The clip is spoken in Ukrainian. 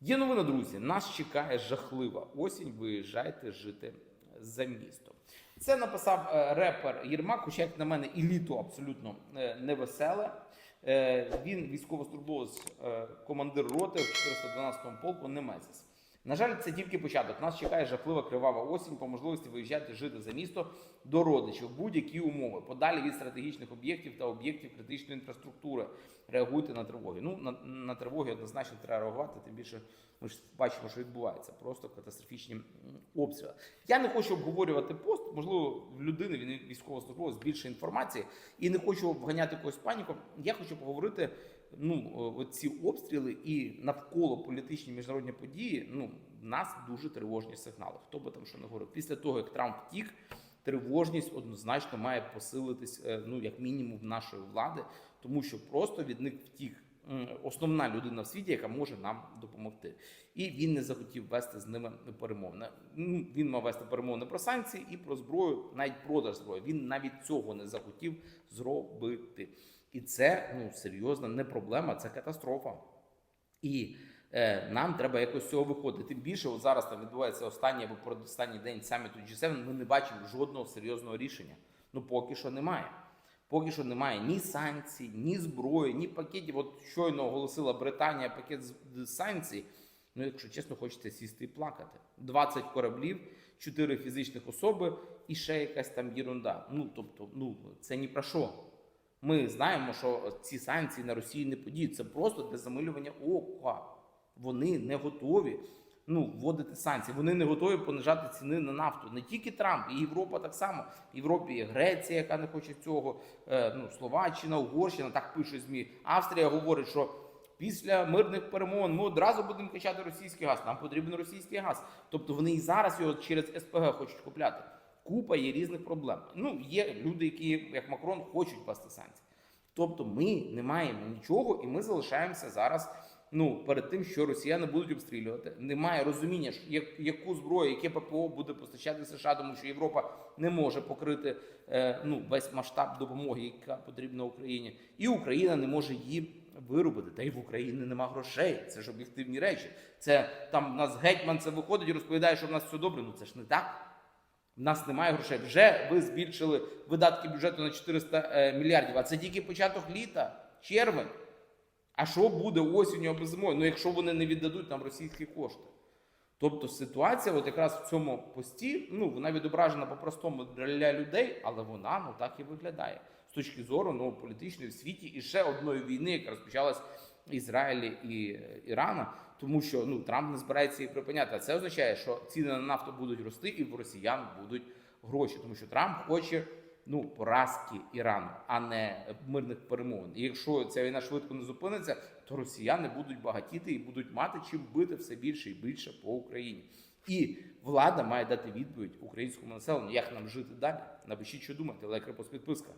Є новина, друзі. Нас чекає жахлива осінь. Виїжджайте жити за місто. Це написав е, репер Єрмак, хоча, як на мене, і літо абсолютно е, невеселе. Е, Він військовослужбовець, командир роти в 412-му полку Немезіс. На жаль, це тільки початок. Нас чекає жахлива кривава осінь по можливості виїжджати жити за місто до родичів будь-які умови, подалі від стратегічних об'єктів та об'єктів критичної інфраструктури. Реагуйте на тривоги. Ну на, на тривоги однозначно треба реагувати. Тим більше ми ж бачимо, що відбувається. Просто катастрофічні обстріли. Я не хочу обговорювати пост. Можливо, в людини він військовослужбовець більше інформації, і не хочу вганяти когось паніку. Я хочу поговорити. Ну, е, ці обстріли і навколо політичні міжнародні події. Ну, нас дуже тривожні сигнали. Хто би там що не говорив. Після того, як Трамп втік, тривожність однозначно має посилитись, е, ну як мінімум, в нашої влади, тому що просто від них втік основна людина в світі, яка може нам допомогти. І він не захотів вести з ними перемовини. Ну, Він мав вести перемовини про санкції і про зброю, навіть продаж зброї. Він навіть цього не захотів зробити. І це ну серйозна не проблема, це катастрофа. І е, нам треба якось з цього виходити. Тим більше, от зараз там відбувається останній або передостанній день саміту G7, Ми не бачимо жодного серйозного рішення. Ну поки що немає. Поки що немає ні санкцій, ні зброї, ні пакетів. От щойно оголосила Британія пакет санкцій. Ну, якщо чесно, хочеться сісти і плакати. 20 кораблів, 4 фізичних особи і ще якась там єрунда. Ну тобто, ну це ні про що. Ми знаємо, що ці санкції на Росію не подіють. Це просто для замилювання ока. Вони не готові ну, вводити санкції. Вони не готові понижати ціни на нафту. Не тільки Трамп, і Європа так само. В Європі є Греція, яка не хоче цього. е, Ну, Словаччина, Угорщина, так пише ЗМІ. Австрія говорить, що після мирних перемовин ми одразу будемо качати російський газ. Нам потрібен російський газ. Тобто вони і зараз його через СПГ хочуть купляти. Купа є різних проблем. Ну, є люди, які, як Макрон, хочуть ввести санкції. Тобто ми не маємо нічого, і ми залишаємося зараз. Ну, перед тим, що росіяни будуть обстрілювати, немає розуміння, як- яку зброю, яке ППО буде постачати США, тому що Європа не може покрити е, ну, весь масштаб допомоги, яка потрібна Україні, і Україна не може її виробити. Та й в Україні нема грошей. Це ж об'єктивні речі. Це там в нас гетьман це виходить і розповідає, що в нас все добре. Ну це ж не так. В нас немає грошей. Вже ви збільшили видатки бюджету на 400 е, мільярдів. А це тільки початок літа, червень. А що буде осінню або зимою? Ну, якщо вони не віддадуть нам російські кошти. Тобто ситуація, от якраз в цьому пості, ну вона відображена по-простому для людей, але вона ну так і виглядає з точки зору ну, політичної в світі і ще одної війни, яка розпочалась Ізраїлі і е, Ірана, тому що ну Трамп не збирається її припиняти. А це означає, що ціни на нафту будуть рости, і в росіян будуть гроші, тому що Трамп хоче ну поразки Ірану, а не мирних перемовин. І якщо ця війна швидко не зупиниться, то росіяни будуть багатіти і будуть мати чим бити все більше і більше по Україні. І влада має дати відповідь українському населенню, як нам жити далі. Напишіть, що думаєте, лайк, репост, підписка.